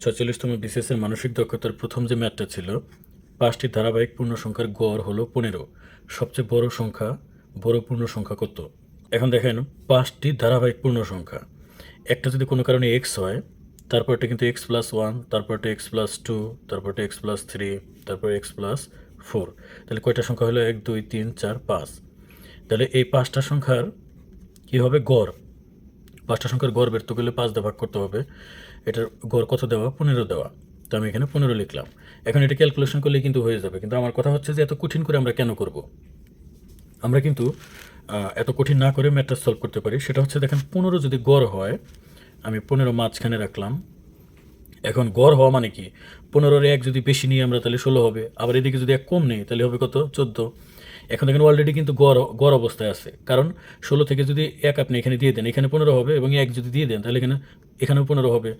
ছচল্লিশতম বিসিএসের মানসিক দক্ষতার প্রথম যে ম্যাথটা ছিল, পাঁচটি ধারাবাহিক পূর্ণ সংখ্যার গড় হলো পনেরো। সবচেয়ে বড় সংখ্যা, বড় পূর্ণ সংখ্যা কত? এখন দেখেন, পাঁচটি ধারাবাহিক পূর্ণ সংখ্যা একটা যদি কোনো কারণে এক্স হয়, তারপরটা কিন্তু এক্স প্লাস ওয়ান তারপরটা এক্স প্লাস টু তারপরটা এক্স প্লাস থ্রি তারপর এক্স প্লাস ফোর তাহলে কয়টা সংখ্যা হলো? এক, দুই, তিন, চার, পাঁচ। তাহলে এই পাঁচটা সংখ্যার কী হবে? গড়। পাঁচটা সংখ্যার গড় বের তো করলে পাঁচ ভাগ করতে হবে। এটার গড় কত দেওয়া? পনেরো দেওয়া। তো আমি এখানে পনেরো লিখলাম। এখন এটা ক্যালকুলেশন করলে কিন্তু হয়ে যাবে। কিন্তু আমার কথা হচ্ছে যে এত কঠিন করে আমরা কেন করব? আমরা কিন্তু এত কঠিন না করে ম্যাথটা সলভ করতে পারি। সেটা হচ্ছে দেখেন, পনেরো যদি গড় হয়, আমি পনেরো মাঝখানে রাখলাম। এখন গড় হওয়া মানে কি? পনেরোর এক যদি বেশি নিই আমরা, তাহলে ষোলো হবে। আবার এদিকে যদি এক কম নেই, তাহলে হবে কত? চোদ্দ। এখন দেখেন অলরেডি কিন্তু গড় গড় অবস্থায় আছে। কারণ ষোলো থেকে যদি এক আপনি এখানে দিয়ে দেন, এখানে পনেরো হবে এবং এক যদি দিয়ে দেন, তাহলে এখানে, এখানেও পনেরো হবে।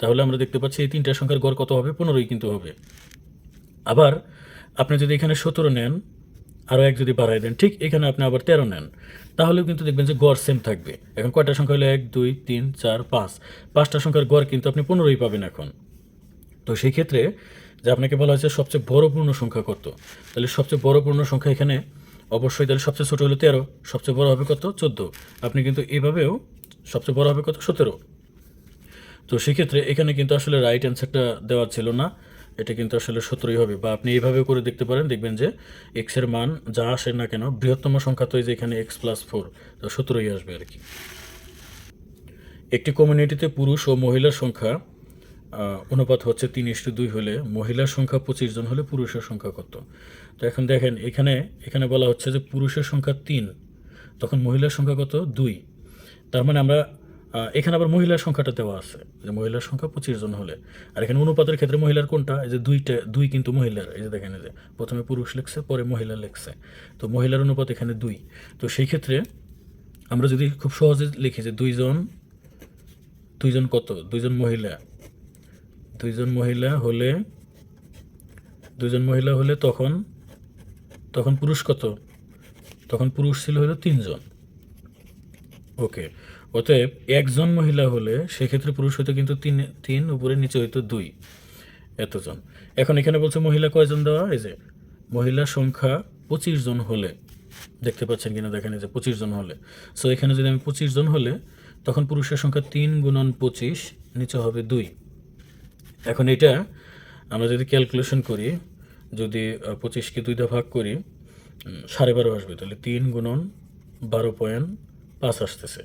তাহলে আমরা দেখতে পাচ্ছি এই তিনটা সংখ্যার গড় কত হবে? পনেরোই কিন্তু হবে। আবার আপনি যদি এখানে সতেরো নেন, আরও এক যদি বাড়াই দেন, ঠিক এখানে আপনি আবার তেরো নেন, তাহলেও কিন্তু দেখবেন যে গড় সেম থাকবে। এখন কয়টা সংখ্যা হলো? এক, দুই, তিন, চার, পাঁচ। পাঁচটা সংখ্যার গড় কিন্তু আপনি পনেরোই পাবেন এখন। তো সেই ক্ষেত্রে যে আপনাকে বলা হয়েছে সবচেয়ে বড় পূর্ণ সংখ্যা কত? তাহলে সবচেয়ে বড় পূর্ণ সংখ্যা এখানে অবশ্যই তাহলে সবচেয়ে ছোটো হলো তেরো, সবচেয়ে বড় হবে কত? চোদ্দ। আপনি কিন্তু এভাবেও সবচেয়ে বড় হবে কত? সতেরো। তো সেক্ষেত্রে এখানে কিন্তু আসলে রাইট অ্যান্সারটা দেওয়া ছিল না। এটা কিন্তু আসলে সতেরোই হবে বা আপনি এইভাবে করে দেখতে পারেন, দেখবেন যে এক্সের মান যা আসে না কেন, বৃহত্তম সংখ্যা তো এই যে এখানে এক্স প্লাস ফোর তো সতেরোই আসবে আর কি। একটি কমিউনিটিতে পুরুষ ও মহিলার সংখ্যা অনুপাত হচ্ছে তিন ইস্টু দুই হলে মহিলার সংখ্যা পঁচিশ জন হলে পুরুষের সংখ্যা কত? তো এখন দেখেন, এখানে এখানে বলা হচ্ছে যে পুরুষের সংখ্যা তিন, তখন মহিলার সংখ্যা কত? দুই। তার মানে আমরা এখানে আবার মহিলার সংখ্যাটা দেওয়া আছে, যে মহিলার সংখ্যা পঁচিশ জন হলে। আর এখানে অনুপাতের ক্ষেত্রে মহিলার কোনটা? এই যে দুইটা, দুই কিন্তু মহিলার, এই যে দেখেন যে, প্রথমে পুরুষ লিখছে, পরে মহিলা লিখছে। তো মহিলার অনুপাত এখানে দুই। তো সেই ক্ষেত্রে আমরা যদি খুব সহজে লিখি যে দুইজন দুইজন কত? দুইজন মহিলা। দুইজন মহিলা হলে, দুইজন মহিলা হলে তখন তখন পুরুষ কত? তখন পুরুষ ছিল হলো তিনজন। ওকে, অতএব একজন মহিলা হলে সেক্ষেত্রে পুরুষ হইতো কিন্তু তিন তিন, উপরে নিচে হইতো দুই এতজন। এখন এখানে বলছে মহিলা কয়জন দেওয়া? এই যে মহিলা সংখ্যা পঁচিশ জন হলে, দেখতে পাচ্ছেন কিনা দেখেন যে পঁচিশ জন হলে। সো এখানে যদি আমি পঁচিশ জন হলে, তখন পুরুষের সংখ্যা তিন গুণন পঁচিশ, নিচে হবে দুই। এখন এটা আমরা যদি ক্যালকুলেশন করি, যদি পঁচিশকে দুই দিয়ে ভাগ করি সাড়ে বারো আসবে, তাহলে তিন গুণন বারো পয়েন্ট পাঁচ আসতেছে।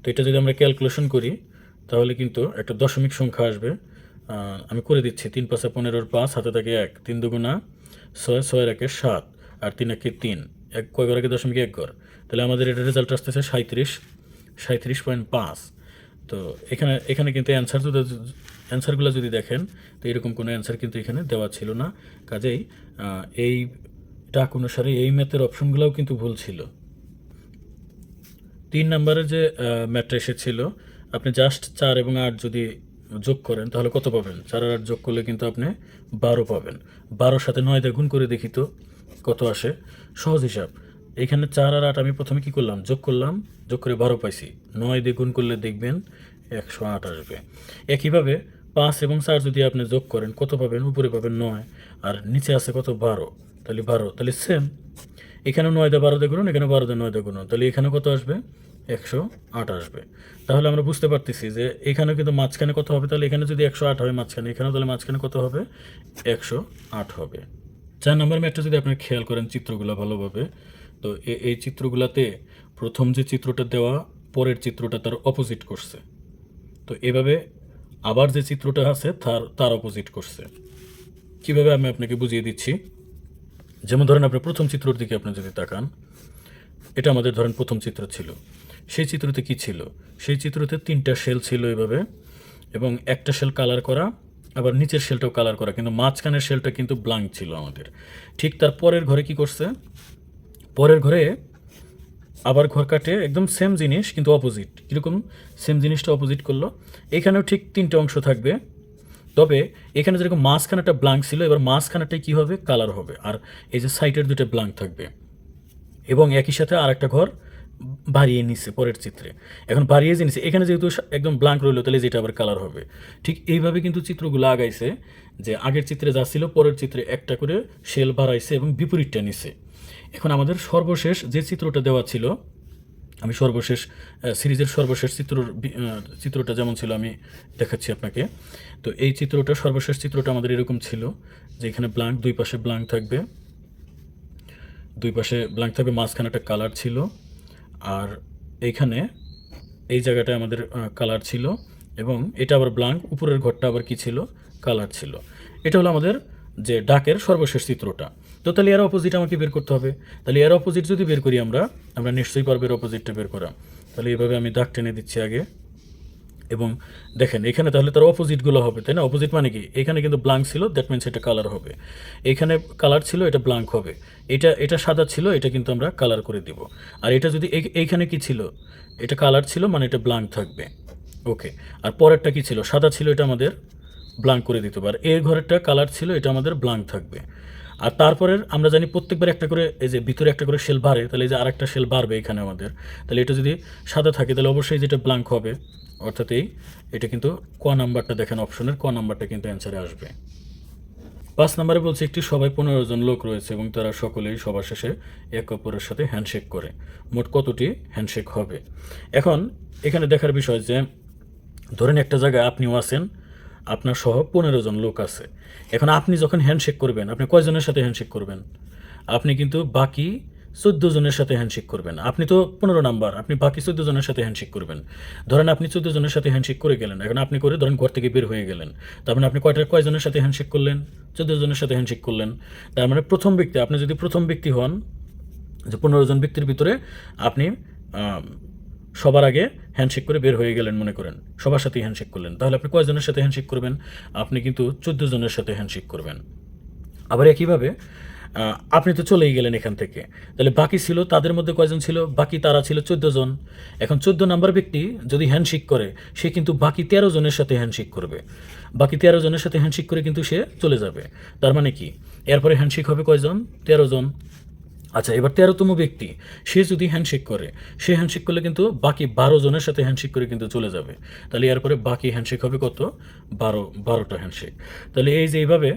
তো এটা যদি আমরা ক্যালকুলেশন করি, তাহলে কিন্তু একটা দশমিক সংখ্যা আসবে আমি করে দিচ্ছি, তিন পাঁচে পনেরোর পাঁচ হাতে থাকে এক, তিন দুগুণা ছয়, ছয়ের একে সাত, আর তিন একে তিন, এক কয় ঘর একে দশমিক এক ঘর। তাহলে আমাদের এটা রেজাল্ট আসতেছে সাঁত্রিশ সাঁত্রিশ পয়েন্ট পাঁচ। তো এখানে এখানে কিন্তু অ্যান্সার অ্যান্সারগুলো যদি দেখেন, তো এরকম কোনো অ্যান্সার কিন্তু এখানে দেওয়া ছিল না। কাজেই এই ডাক অনুসারে এই ম্যাথের অপশনগুলোও কিন্তু ভুল ছিল। তিন নম্বরে যে ম্যাথটা এসেছিল, আপনি জাস্ট চার এবং আট যদি যোগ করেন, তাহলে কত পাবেন? চার আর আট যোগ করলে কিন্তু আপনি বারো পাবেন। বারোর সাথে নয় গুণ করে দেখি তো কত আসে। সহজ হিসাব, এখানে চার আর আট আমি প্রথমে কি করলাম? যোগ করলাম, যোগ করে বারো পাইছি। নয় দিয়ে গুণ করলে দেখবেন একশো আট আসবে। একইভাবে পাঁচ এবং চার যদি আপনি যোগ করেন, কত পাবেন? উপরে পাবেন নয়। আর নিচে আছে কত? বারো। তাহলে বারো। তাহলে সেম এখানে নয় দিয়ে বারো দিয়ে এখানে বারো দিয়ে নয় দিয়ে গুণুন। তাহলে এখানে কত আসবে? একশো আট আসবে। তাহলে আমরা বুঝতে পারতেছি যে এখানে কিন্তু মাঝখানে কত হবে? তাহলে এখানে যদি একশো আট হয় মাঝখানে, এখানেও তাহলে মাঝখানে কত হবে? একশো আট হবে। চার নম্বর ম্যাটটা যদি আপনি খেয়াল করেন চিত্রগুলো ভালোভাবে, তো এই চিত্রগুলোতে প্রথম যে চিত্রটা দেওয়া, পরের চিত্রটা তার অপোজিট করছে। তো এভাবে আবার যে চিত্রটা আছে, তার তার অপোজিট করছে। কীভাবে আমি আপনাকে বুঝিয়ে দিচ্ছি? যেমন ধরেন আপনি প্রথম চিত্রর দিকে আপনি যদি তাকান, এটা আমাদের ধরেন প্রথম চিত্র ছিল। সেই চিত্রতে কি ছিল? সেই চিত্রতে তিনটা শেল ছিল এভাবে, এবং একটা শেল কালার করা, আবার নিচের শেলটাও কালার করা, কিন্তু মাঝখানের শেলটা কিন্তু ব্লাঙ্ক ছিল আমাদের। ঠিক তার পরের ঘরে কি করছে? পরের ঘরে আবার ঘর কাটে, একদম সেম জিনিস, কিন্তু অপোজিট কীরকম? সেম জিনিসটা অপোজিট করল। এখানেও ঠিক তিনটে অংশ থাকবে। তবে এখানে যেরকম মাঝখানেটা ব্লাঙ্ক ছিল, এবার মাঝখানেটাই কী হবে? কালার হবে। আর এই যে সাইডের দুটো ব্লাঙ্ক থাকবে। এবং একই সাথে আরেকটা ঘর বাড়িয়ে নিচ্ছে পরের চিত্রে। এখন বাড়িয়ে যে নিচ্ছে এখানে যেহেতু একদম ব্লাঙ্ক রইল, তাহলে যেটা আবার কালার হবে। ঠিক এইভাবে কিন্তু চিত্রগুলো আগাইছে যে আগের চিত্রে যা ছিল, পরের চিত্রে একটা করে শেল বাড়াইছে এবং বিপরীতটা নিছে। এখন আমাদের সর্বশেষ যে চিত্রটা দেওয়া ছিল আমি সর্বশেষ সিরিজের সর্বশেষ আহ, চিত্রটা যেমন ছিল আমি দেখাচ্ছি আপনাকে। তো এই চিত্রটা সর্বশেষ চিত্রটা আমাদের এরকম ছিল যে এখানে ব্ল্যাঙ্ক দুই পাশে ব্ল্যাঙ্ক থাকবে। দুই পাশে ব্ল্যাঙ্ক থাকবে মাঝখানে একটা কালার ছিল। আর এইখানে এই জায়গাটায় আমাদের কালার ছিল এবং এটা আবার ব্ল্যাঙ্ক উপরের ঘরটা আবার কি ছিল? কালার ছিল। এটা হলো আমাদের যে ডাকের সর্বশেষ চিত্রটা। তো তাহলে এর অপোজিট আমাকে বের করতে হবে। তাহলে এর অপোজিট যদি বের করি আমরা আমরা নিশ্চয়ই পারব এর অপোজিটটা বের করা তাহলে এইভাবে আমি দাগ টেনে দিচ্ছি আগে। এবং দেখেন, এখানে তাহলে তার অপোজিটগুলো হবে, তাই না? অপোজিট মানে কি? এখানে কিন্তু ব্লাঙ্ক ছিল দ্যাট মিনস এটা কালার হবে। এখানে কালার ছিল, এটা ব্ল্যাঙ্ক হবে। এটা এটা সাদা ছিল, এটা কিন্তু আমরা কালার করে দিব। আর এটা যদি এই- এইখানে কি ছিল? এটা কালার ছিল মানে এটা ব্লাঙ্ক থাকবে। ওকে আর পরেরটা কি ছিল? সাদা ছিল, এটা আমাদের ব্ল্যাঙ্ক করে দিতে পারে এর ঘরেরটা কালার ছিল, এটা আমাদের ব্লাঙ্ক থাকবে। আর তারপরের আমরা জানি প্রত্যেকবার একটা করে, এই যে ভিতরে একটা করে শেল বাড়ে, তাহলে এই যে আরেকটা শেল বাড়বে এখানে আমাদের। তাহলে এটা যদি সাদা থাকে, তাহলে অবশ্যই যেটা ব্ল্যাঙ্ক হবে, অর্থাৎ এই, এটা কিন্তু ক নাম্বারটা দেখেন অপশনের ক নাম্বারটা কিন্তু অ্যান্সারে আসবে। পাঁচ নম্বরে বলছে, একটি সবাই পনেরো জন লোক রয়েছে এবং তারা সকলেই সবার শেষে এক অপরের সাথে হ্যান্ডশেক করে। মোট কতটি হ্যান্ডশেক হবে? এখন এখানে দেখার বিষয় যে, ধরেন একটা জায়গায় আপনিও আছেন আপনার সহ পনেরো জন লোক আছে। এখন আপনি যখন হ্যান্ডশেক করবেন, আপনি কয়জনের সাথে হ্যান্ডশেক করবেন? আপনি কিন্তু বাকি চোদ্দ জনের সাথে হ্যান্ডশেক করবেন। আপনি তো পনেরো নাম্বার, আপনি বাকি চোদ্দ জনের সাথে হ্যান্ডশেক করবেন। ধরেন আপনি চোদ্দ জনের সাথে হ্যান্ডশেক করে গেলেন, এখন আপনি করে ধরেন ঘর থেকে বের হয়ে গেলেন। তার মানে আপনি কয়টা কয়জনের সাথে হ্যান্ডশেক করলেন? চোদ্দ জনের সাথে হ্যান্ডশেক করলেন। তার মানে প্রথম ব্যক্তি, আপনি যদি প্রথম ব্যক্তি হন, যে পনেরো জন ব্যক্তির ভিতরে আপনি সবার আগে হ্যান্ডশেক করে বের হয়ে গেলেন মনে করেন। সবার সাথে হ্যান্ডশেক করলেন। তাহলে আপনি কয়জনের সাথে হ্যান্ডশেক করবেন? আপনি কিন্তু চোদ্দ জনের সাথে হ্যান্ডশেক করবেন। আবার একইভাবে আপনি তো চলেই গেলেন এখান থেকে। তাহলে বাকি ছিল তাদের মধ্যে কয়জন ছিল? বাকি তারা ছিল চোদ্দ জন। এখন চোদ্দ নাম্বার ব্যক্তি যদি হ্যান্ডশেক করে, সে কিন্তু বাকি তেরো জনের সাথে হ্যান্ডশেক করবে। বাকি তেরো জনের সাথে হ্যান্ডশেক করে কিন্তু সে চলে যাবে। তার মানে কি? এরপরে হ্যান্ডশেক হবে কয়জন? তেরো জন। আচ্ছা এবার তেরোতম ব্যক্তি, সে যদি হ্যান্ডশেক করে, সে হ্যান্ডশেক করলে কিন্তু বাকি বারো জনের সাথে হ্যান্ডশেক করে কিন্তু চলে যাবে। তাহলে এরপরে বাকি হ্যান্ডশেক হবে কত? বারো, বারোটা হ্যান্ডশেক তাহলে এই যে এইভাবে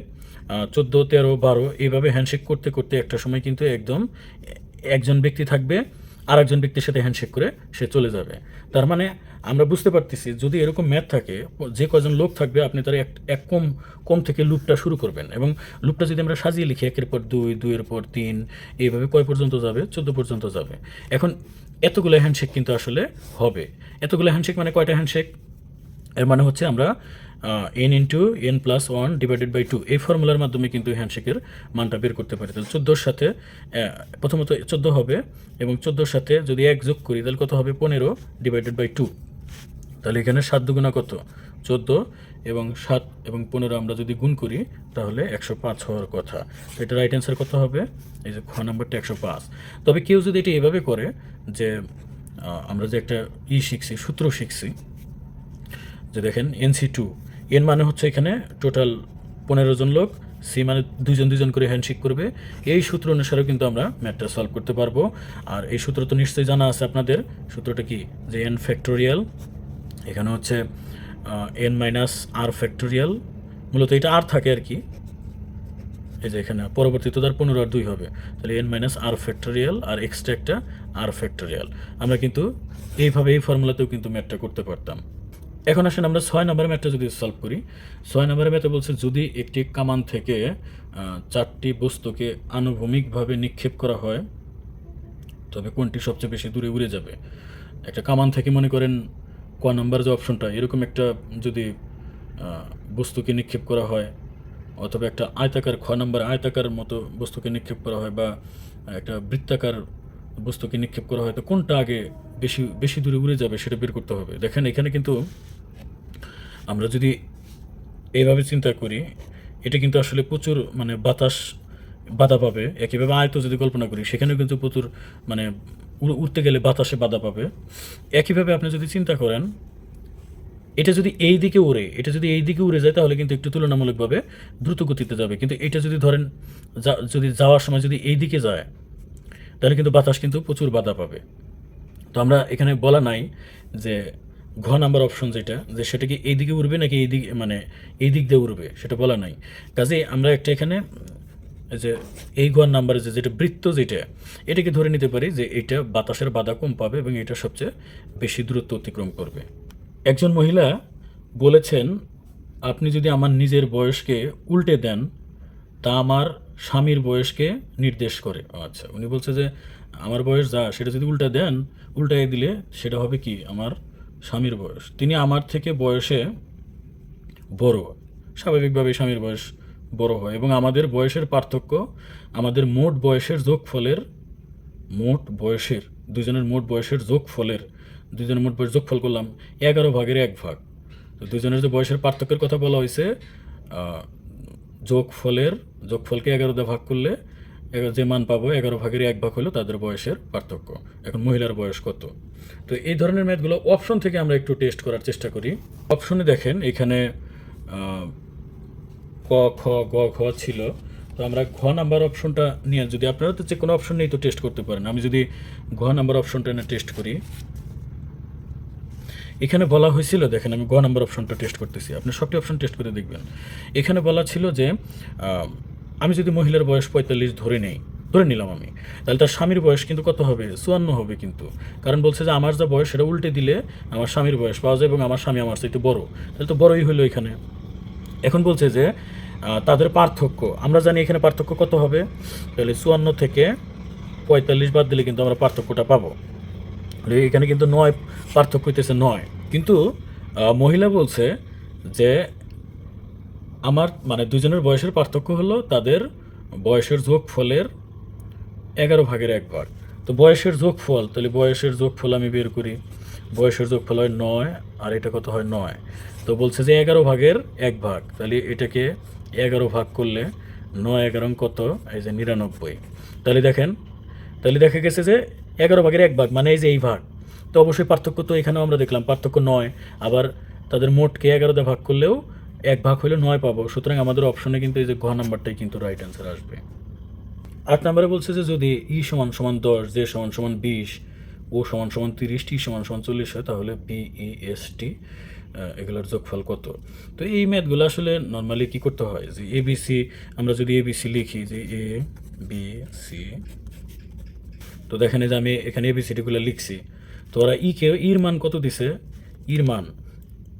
চোদ্দ, তেরো, বারো, এইভাবে হ্যান্ডশেক করতে করতে একটা সময় কিন্তু একদম একজন ব্যক্তি থাকবে আর একজন ব্যক্তির সাথে হ্যান্ডশেক করে সে চলে যাবে। তার মানে আমরা বুঝতে পারতেছি, যদি এরকম ম্যাথ থাকে, যে কজন লোক থাকবে, আপনি তার এক এক কম কম থেকে লুপটা শুরু করবেন এবং লুপটা যদি আমরা সাজিয়ে লিখি, একের পর দুই, দুইয়ের পর তিন, এইভাবে কয় পর্যন্ত যাবে? চোদ্দ পর্যন্ত যাবে। এখন এতগুলো হ্যান্ডশেক কিন্তু আসলে হবে। এতগুলো হ্যান্ডশেক মানে কয়টা হ্যান্ডশেক এর মানে হচ্ছে আমরা n into n plus one divided by two এই ফর্মুলার মাধ্যমে কিন্তু হ্যান্ডশেকের মানটা বের করতে পারি। তাহলে চোদ্দোর সাথে প্রথমত চোদ্দ হবে এবং চোদ্দোর সাথে যদি এক যোগ করি, তাহলে কত হবে? পনেরো ডিভাইডেড বাই টু তাহলে এখানে সাত দুগুণা কত? চোদ্দ এবং সাত এবং পনেরো আমরা যদি গুণ করি, তাহলে একশো পাঁচ হওয়ার কথা। এটা রাইট অ্যান্সার কত হবে? এই যে খ নাম্বারটা একশো পাঁচ। তবে কেউ যদি এটা এভাবে করে যে আমরা যে একটা ই শিখছি, সূত্র শিখছি, যে দেখেন এনসি টু এন মানে হচ্ছে এখানে টোটাল পনেরো জন লোক, সি মানে দুজন দুজন করে হ্যান্ডশেক করবে। এই সূত্র অনুসারেও কিন্তু আমরা ম্যাথটা সলভ করতে পারব। আর এই সূত্র তো নিশ্চয়ই জানা আছে আপনাদের। সূত্রটা কি? যে এন ফ্যাক্টোরিয়াল এখানে হচ্ছে এন মাইনাস আর ফ্যাক্টোরিয়াল মূলত এটা আর থাকে আর কি। এই যে এখানে পরবর্তীতে তার পনেরো আর দুই হবে। তাহলে এন মাইনাস আর ফ্যাক্টোরিয়াল আর এক্সট্রা একটা আর ফ্যাক্টোরিয়াল আমরা কিন্তু এইভাবে এই ফর্মুলাতেও কিন্তু ম্যাথটা করতে পারতাম। এখন আসেন আমরা ছয় নম্বরের ম্যাথটা যদি সলভ করি। ছয় নম্বরের ম্যাথে বলছে, যদি একটি কামান থেকে চারটি বস্তুকে আনুভূমিকভাবে নিক্ষেপ করা হয়, তবে কোনটি সবচেয়ে বেশি দূরে উড়ে যাবে? একটা কামান থেকে মনে করেন, ক নাম্বার যে অপশনটা, এরকম একটা যদি বস্তুকে নিক্ষেপ করা হয়, অথবা একটা আয়তাকার, খ নাম্বার আয়তাকার মতো বস্তুকে নিক্ষেপ করা হয় বা, একটা বৃত্তাকার বস্তুকে নিক্ষেপ করা হয়, তো কোনটা আগে বেশি বেশি দূরে উড়ে যাবে সেটা বের করতে হবে? দেখেন এখানে কিন্তু আমরা যদি এইভাবে চিন্তা করি, এটা কিন্তু আসলে প্রচুর মানে বাতাস বাধা পাবে। একইভাবে আয়ত যদি কল্পনা করি, সেখানেও কিন্তু প্রচুর মানে উড়তে গেলে বাতাসে বাধা পাবে। একইভাবে আপনি যদি চিন্তা করেন, এটা যদি এই দিকে উড়ে, এটা যদি এই দিকে উড়ে যায়, তাহলে কিন্তু একটু তুলনামূলকভাবে দ্রুত গতিতে যাবে। কিন্তু এটা যদি ধরেন যদি যাওয়ার সময় যদি এই দিকে যায়, তাহলে কিন্তু বাতাস কিন্তু প্রচুর বাধা পাবে। তো আমরা এখানে বলা নাই যে ঘ নাম্বার অপশন যেটা, যে সেটা কি এই দিকে উড়বে নাকি এই দিকে মানে এই দিক দিয়ে উড়বে, সেটা বলা নাই। কাজে আমরা একটা এখানে যে এই ঘর নাম্বারে যে যেটা বৃত্ত যেটা, এটাকে ধরে নিতে পারি যে এটা বাতাসের বাধা কম পাবে এবং এটা সবচেয়ে বেশি দূরত্ব অতিক্রম করবে। একজন মহিলা বলেছেন, আপনি যদি আমার নিজের বয়সকে উল্টে দেন, তা আমার স্বামীর বয়সকে নির্দেশ করে। আচ্ছা উনি বলছে যে, আমার বয়স যা, সেটা যদি উল্টা দেন উল্টাই দিলে সেটা হবে কি? আমার স্বামীর বয়স। তিনি আমার থেকে বয়সে বড়। স্বাভাবিকভাবে স্বামীর বয়স বড় হয় এবং আমাদের বয়সের পার্থক্য আমাদের মোট বয়সের যোগফলের মোট বয়সের, দুজনের মোট বয়সের যোগফলের, দুজনের মোট বয়স যোগফল করলাম এগারো ভাগের এক ভাগ। তো দুজনের যে বয়সের পার্থক্যের কথা বলা হয়েছে যোগফলের, যোগফলকে এগারো দিয়ে ভাগ করলে যে মান পাবো এগারো ভাগের এক ভাগ হলো তাদের বয়সের পার্থক্য। এখন মহিলার বয়স কত? তো এই ধরনের ম্যাথগুলো অপশন থেকে আমরা একটু টেস্ট করার চেষ্টা করি। অপশনে দেখেন, এখানে ক, খ, গ, ঘ ছিল। তো আমরা ঘ নাম্বার অপশনটা নিয়ে, যদি আপনারা তো যে কোনো অপশন নিয়ে তো টেস্ট করতে পারেন, আমি যদি ঘ নাম্বার অপশনটা নিয়ে টেস্ট করি। এখানে বলা হয়েছিল, দেখেন আমি গ নাম্বার অপশনটা টেস্ট করতেছি, আপনি সবটি অপশন টেস্ট করে দেখবেন। এখানে বলা ছিল যে আমি যদি মহিলার বয়স পঁয়তাল্লিশ ধরে নেই, ধরে নিলাম আমি, তাহলে তার স্বামীর বয়স কিন্তু কত হবে? চুয়ান্ন হবে কিন্তু। কারণ বলছে যে আমার যা বয়স, সেটা উল্টে দিলে আমার স্বামীর বয়স পাওয়া যায় এবং আমার স্বামী আমার চাইতে বড়। তাহলে তো বড়ই হলো এখানে। এখন বলছে যে তাদের পার্থক্য, আমরা জানি এখানে পার্থক্য কত হবে? তাহলে চুয়ান্ন থেকে পঁয়তাল্লিশ বাদ দিলে কিন্তু আমরা পার্থক্যটা পাবো। এখানে কিন্তু নয়, পার্থক্য হইতেছে নয়। কিন্তু মহিলা বলছে যে আমার মানে দুজনের বয়সের পার্থক্য হলো তাদের বয়সের যোগফলের এগারো ভাগের এক ভাগ। তো বয়সের যোগফল, তাহলে বয়সের যোগফল আমি বের করি। বয়সের যোগফল হয় নয়, আর এটা কত হয় নয়। তো বলছে যে এগারো ভাগের এক ভাগ, তাহলে এটাকে এগারো ভাগ করলে নয় এগারো কত? এই যে নিরানব্বই। তাহলে দেখেন, তাহলে দেখা গেছে যে এগারো ভাগের এক ভাগ মানে এই যে এই ভাগ। তো অবশ্যই পার্থক্য তো এখানেও আমরা দেখলাম, পার্থক্য নয়। আবার তাদের মোটকে এগারো দিয়ে ভাগ করলেও এক ভাগ হলে নয় পাবো। সুতরাং আমাদের অপশনে কিন্তু এই যে ঘ নাম্বারটাই কিন্তু রাইট অ্যান্সার আসবে। আট নম্বরে বলছে যে যদি ই সমান সমান দশ, জে সমান সমান বিশ, ও সমান সমান তিরিশ, টি সমান সমান চল্লিশ হয়, তাহলে বিই এস, টি এগুলোর যোগফল কত? তো এই ম্যাথগুলো আসলে নর্মালি কি করতে হয়? যে এবিসি আমরা যদি এবিসি লিখি, যে এ বি সি তো দেখেন যে আমি এখানে এবিসিডিগুলো লিখছি। তো ওরা ই কে ইর মান কত দিছে? ইর মান।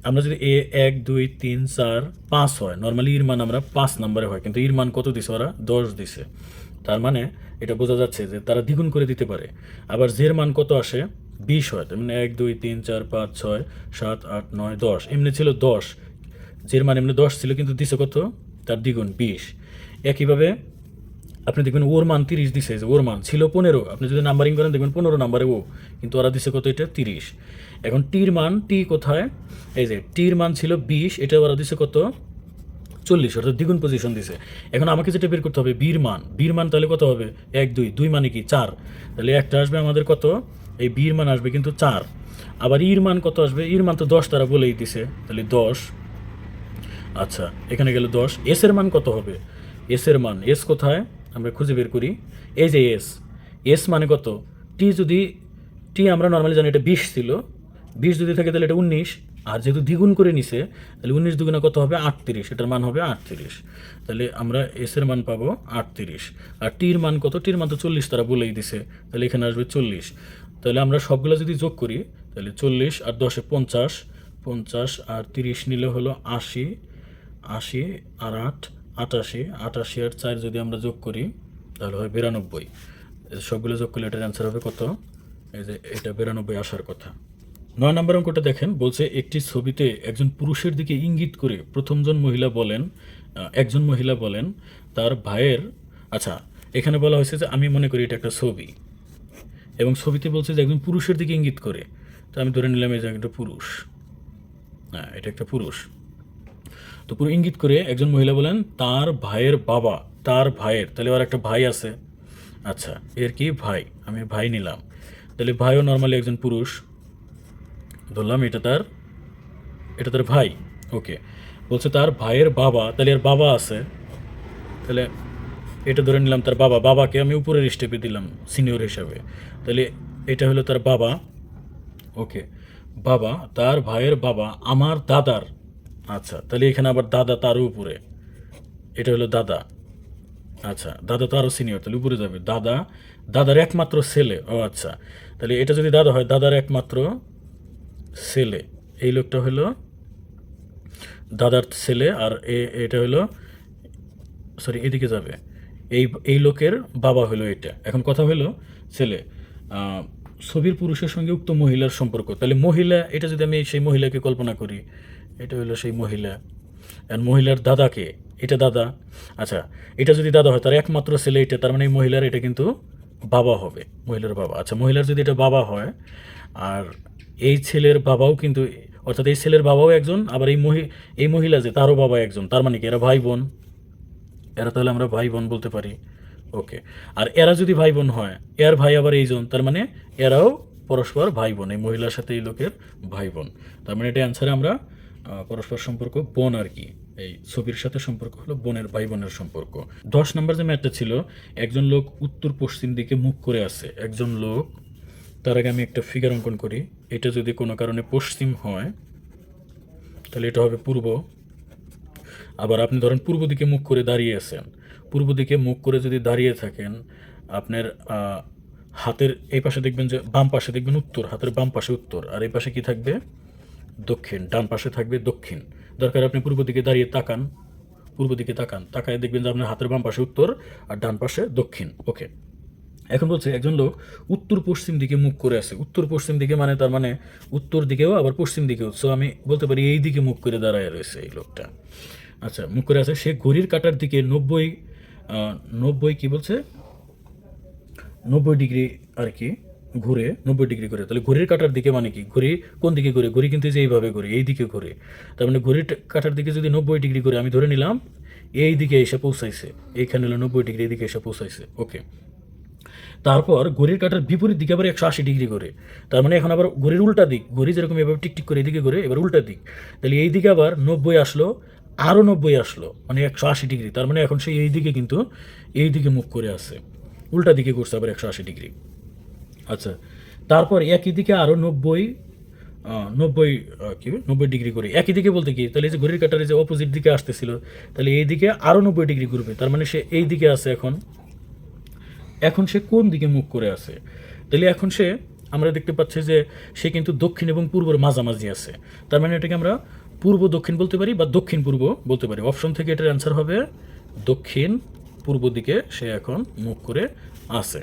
আমরা যদি এ, এক, দুই, তিন, চার, পাঁচ হয় নর্মালি ইর মান আমরা পাঁচ নম্বরে হয়, কিন্তু ইর মান কত দিছে? ওরা দশ দিছে। তার মানে এটা বোঝা যাচ্ছে যে তারা দ্বিগুণ করে দিতে পারে। আবার জের মান কত আসে? বিশ হয়, তার মানে এক, দুই, তিন, চার, পাঁচ, ছয়, সাত, আট, নয়, দশ। এমনি ছিল দশ। জের মান এমনি দশ ছিল, কিন্তু দিছে কত? তার দ্বিগুণ, বিশ। একইভাবে আপনি দেখবেন ওর মান তিরিশ দিছে যে ওর মান ছিল পনেরো। আপনি যদি নাম্বারিং করেন, দেখবেন পনেরো নাম্বারে ও, কিন্তু ওরা দিছে কত এটা? তিরিশ। এখন টির মান টি কোথায়? এই যে টির মান ছিল বিশ, এটা ওরা দিছে কত? চল্লিশ, অর্থাৎ দ্বিগুণ পজিশন দিছে। এখন আমাকে যেটা বের করতে হবে বীর মান। বীর মান তাহলে কত হবে? এক, দুই। দুই মানে কি? চার। তাহলে একটা আসবে আমাদের কত? এই বীর মান আসবে কিন্তু চার। আবার ইর মান কত আসবে? ইর মান তো দশ তারা বলেই দিছে। তাহলে দশ। আচ্ছা এখানে গেল দশ। এস এর মান কত হবে? এস এর মান। এস কোথায়? আমরা খুঁজে বের করি, এই যে এস এস মানে কত? টি যদি টি আমরা নর্মালি জানি এটা বিশ ছিল, বিশ যদি থাকে তাহলে এটা উনিশ, আর যেহেতু দ্বিগুণ করে নিছে, তাহলে উনিশ দুগুণে কত হবে? আটত্রিশ, এটার মান হবে আটত্রিশ। তাহলে আমরা এস এর মান পাবো আটত্রিশ। আর টির মান কত? টির মান তো চল্লিশ তারা বলেই দিছে, তাহলে এখানে আসবে চল্লিশ। তাহলে আমরা সবগুলো যদি যোগ করি, তাহলে চল্লিশ আর দশে পঞ্চাশ পঞ্চাশ আর তিরিশ নিলে হলো আশি আশি আর আট আটাশি আটাশি আর চার যদি আমরা যোগ করি, তাহলে হয় বিরানব্বই। সবগুলো যোগ করলে এটার অ্যান্সার হবে কত? এই যে এটা বিরানব্বই আসার কথা। নয় নম্বর অঙ্কটা দেখেন, বলছে একটি ছবিতে একজন পুরুষের দিকে ইঙ্গিত করে প্রথমজন মহিলা বলেন একজন মহিলা বলেন, তার ভাইয়ের আচ্ছা এখানে বলা হয়েছে যে আমি মনে করি এটা একটা ছবি। এবং ছবিতে বলছে যে একজন পুরুষের দিকে ইঙ্গিত করে। তো আমি ধরে নিলাম এই যে একটা পুরুষ। হ্যাঁ এটা একটা পুরুষ। তো পুরো ইঙ্গিত করে একজন মহিলা বলেন, তার ভাইয়ের বাবা, তার ভাইয়ের তাহলে ওর একটা ভাই আছে। আচ্ছা এর কি ভাই? আমি ভাই নিলাম। তাহলে ভাইও নর্মালি একজন পুরুষ। ধরলাম এটা তার এটা তার ভাই। ওকে। বলছে তার ভাইয়ের বাবা, তাহলে এর বাবা আছে। তাহলে এটা ধরে নিলাম তার বাবা। বাবাকে আমি উপরের স্টেপে দিলাম সিনিয়র হিসাবে। তাহলে এটা হলো তার বাবা। ওকে। বাবা, তার ভাইয়ের বাবা, আমার দাদার। আচ্ছা তাহলে এখানে আবার দাদা তারও উপরে। এটা হলো দাদা। আচ্ছা দাদা তো আরও সিনিয়র তাহলে উপরে যাবে। দাদা, দাদার একমাত্র ছেলে। ও আচ্ছা। তাহলে এটা যদি দাদা হয়, দাদার একমাত্র ছেলে। এই লোকটা হলো দাদার ছেলে, আর এটা হলো সরি এদিকে যাবে। এই এই লোকের বাবা হলো এটা। এখন কথা হলো, ছেলে ছবির পুরুষের সঙ্গে উক্ত মহিলার সম্পর্ক। তাহলে মহিলা, এটা যদি আমি সেই মহিলাকে কল্পনা করি এটা হলো সেই মহিলা। আর মহিলার দাদাকে এটা দাদা। আচ্ছা এটা যদি দাদা হয়, তার একমাত্র ছেলে এটা, তার মানে এই মহিলার এটা কিন্তু বাবা হবে, মহিলার বাবা। আচ্ছা মহিলার যদি এটা বাবা হয়, আর এই ছেলের বাবাও কিন্তু, অর্থাৎ এই ছেলের বাবাও একজন, আবার এই মহি, এই মহিলা যে, তারও বাবা একজন, তার মানে কি, এরা ভাই বোন এরা তাহলে আমরা ভাই বোন বলতে পারি। ওকে, আর এরা যদি ভাই বোন হয়, এর ভাই আবার এইজন, তার মানে এরাও পরস্পর ভাই বোন এই মহিলার সাথে এই লোকের ভাই বোন তার মানে এটা অ্যান্সারে আমরা পরস্পর সম্পর্ক, বোন আর কি। এই ছবির সাথে সম্পর্ক হলো বোনের ভাই বোনের সম্পর্ক। দশ নম্বর যে ম্যাটটা ছিল, একজন লোক উত্তর পশ্চিম দিকে মুখ করে আছে। একজন লোক, তার আগে আমি একটা ফিগার অঙ্কন করি। এটা যদি কোনো কারণে পশ্চিম হয়, তাহলে এটা হবে পূর্ব। আবার আপনি ধরেন পূর্ব দিকে মুখ করে দাঁড়িয়ে আছেন। পূর্ব দিকে মুখ করে যদি দাঁড়িয়ে থাকেন, আপনার হাতের এই পাশে দেখবেন যে বাম পাশে দেখবেন উত্তর, হাতের বাম পাশে উত্তর। আর এই পাশে কি থাকবে? দক্ষিণ, ডান পাশে থাকবে দক্ষিণ। দরকার আপনি পূর্ব দিকে দাঁড়িয়ে তাকান। পূর্ব দিকে তাকান, তাকায় দেখবেন যে আপনার হাতের বাম পাশে উত্তর আর ডান পাশে দক্ষিণ। ওকে। এখন বলছে, একজন লোক উত্তর পশ্চিম দিকে মুখ করে আছে। উত্তর পশ্চিম দিকে মানে তার মানে উত্তর দিকেও আবার পশ্চিম দিকেও। সো আমি বলতে পারি এই দিকে মুখ করে দাঁড়ায় রয়েছে এই লোকটা। আচ্ছা মুখ করে আছে। সে ঘড়ির কাটার দিকে নব্বই নব্বই কি বলছে? নব্বই ডিগ্রি আর কি। ঘুরে, নব্বই ডিগ্রি করে তাহলে ঘড়ির কাটার দিকে মানে কি? ঘড়ি কোন দিকে ঘুরে? ঘড়ি কিন্তু যে এইভাবে ঘুরে, এই দিকে ঘুরে। তার মানে ঘড়ির কাটার দিকে যদি নব্বই ডিগ্রি করে আমি ধরে নিলাম এই দিকে এসে পৌঁছাইছে। এইখানে হলো নব্বই ডিগ্রি এদিকে এসে পৌঁছাইছে। ওকে। তারপর ঘড়ির কাটার বিপরীত দিকে আবার একশো আশি ডিগ্রি করে তার মানে এখন আবার ঘড়ির উল্টা দিক। ঘড়ি যেরকম এভাবে টিকটিক করে এদিকে ঘুরে, এবার উল্টা দিক। তাহলে এই দিকে আবার নব্বই আসলো আরও নব্বই আসলো মানে একশো আশি ডিগ্রি। তার মানে এখন সেই এই দিকে কিন্তু এই দিকে মুখ করে আছে উল্টা দিকে করছে আবার একশো আশি ডিগ্রি। আচ্ছা তারপর একই দিকে আরও নব্বই নব্বই কি, নব্বই ডিগ্রি করে। একই দিকে বলতে কি, তাহলে এই যে ঘড়ির কাটারে যে অপোজিট দিকে আসতেছিল, তাহলে এই দিকে আরও নব্বই ডিগ্রি ঘুরবে। তার মানে সে এই দিকে আছে এখন। এখন সে কোন দিকে মুখ করে আছে? তাহলে এখন সে, আমরা দেখতে পাচ্ছি যে সে কিন্তু দক্ষিণ এবং পূর্বের মাঝামাঝি আছে। তার মানে এটাকে আমরা পূর্ব দক্ষিণ বলতে পারি বা দক্ষিণ পূর্ব বলতে পারি। অপশন থেকে এটার অ্যান্সার হবে দক্ষিণ পূর্ব দিকে সে এখন মুখ করে আছে।